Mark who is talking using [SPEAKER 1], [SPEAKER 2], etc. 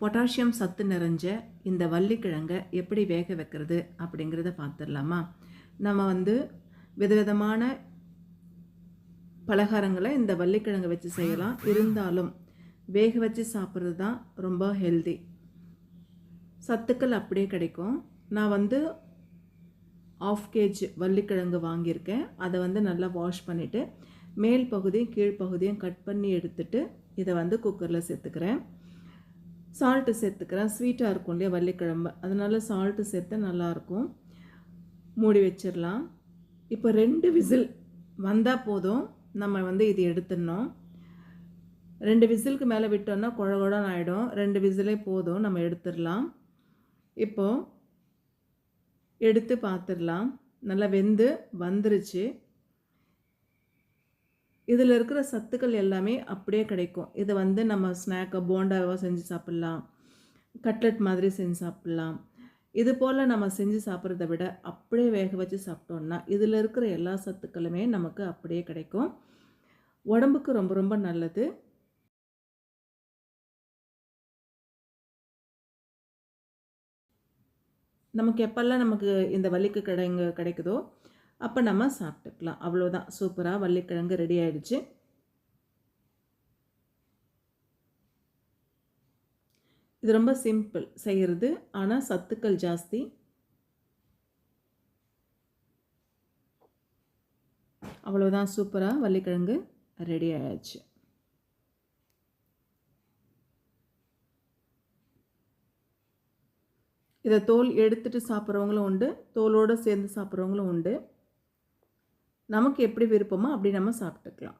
[SPEAKER 1] Potassium சத்து நிறைஞ்ச இந்த வள்ளிக்கிழங்கை எப்படி வேக வைக்கிறது அப்படிங்கிறத பார்த்துடலாமா? நம்ம வந்து விதவிதமான பலகாரங்களை இந்த வள்ளிக்கிழங்கு வச்சு செய்யலாம். இருந்தாலும் வேக வச்சு சாப்பிட்றது தான் ரொம்ப ஹெல்தி சத்துக்கள் அப்படியே கிடைக்கும். நான் வந்து ஆஃப் கேஜ் வள்ளிக்கிழங்கு வாங்கியிருக்கேன். அதை வந்து நல்லா வாஷ் பண்ணிவிட்டு மேல் பகுதியும் கீழ்ப்பகுதியும் கட் பண்ணி எடுத்துட்டு இதை வந்து குக்கரில் சேர்த்துக்கிறேன். சால்ட்டு சேர்த்துக்கிறேன். ஸ்வீட்டாக இருக்கும் இல்லையா வள்ளிக்கிழம்பு. அதனால் சால்ட்டு சேர்த்து நல்லாயிருக்கும். மூடி வச்சிடலாம். இப்போ ரெண்டு விசில் வந்தால் போதும். நம்ம வந்து இது எடுத்துடணும். ரெண்டு விசிலுக்கு மேலே விட்டோம்னா குழ ஆகிடும் ரெண்டு விசிலே போதும். நம்ம எடுத்துடலாம். இப்போது எடுத்து பார்த்துடலாம். நல்லா வெந்து வந்துருச்சு. இதில் இருக்கிற சத்துக்கள் எல்லாமே அப்படியே கிடைக்கும். இதை வந்து நம்ம ஸ்நாக்கை போண்டாவாக செஞ்சு சாப்பிட்லாம். கட்லெட் மாதிரி செஞ்சு சாப்பிட்லாம். இது போல் நம்ம செஞ்சு சாப்பிட்றத விட அப்படியே வேக வச்சு சாப்பிட்டோம்னா இதில் இருக்கிற எல்லா சத்துக்களுமே நமக்கு அப்படியே கிடைக்கும். உடம்புக்கு ரொம்ப ரொம்ப நல்லது. நமக்கு எப்பெல்லாம் நமக்கு இந்த வலிக்கு கிடைங்க கிடைக்குதோ அப்போ நம்ம சாப்பிட்டுக்கலாம். அவ்வளோதான் சூப்பராக வள்ளிக்கிழங்கு ரெடி ஆயிடுச்சு. இது ரொம்ப சிம்பிள் செய்கிறது ஆனால் சத்துக்கள் ஜாஸ்தி. அவ்வளோதான் சூப்பராக வள்ளிக்கிழங்கு ரெடி ஆயாச்சு. இதை தோல் எடுத்துட்டு சாப்பிட்றவங்களும் உண்டு. தோலோடு சேர்ந்து சாப்பிட்றவங்களும் உண்டு. நமக்கு எப்படி விருப்பமோ அப்படி நம்ம சாப்பிட்டுக்கலாம்.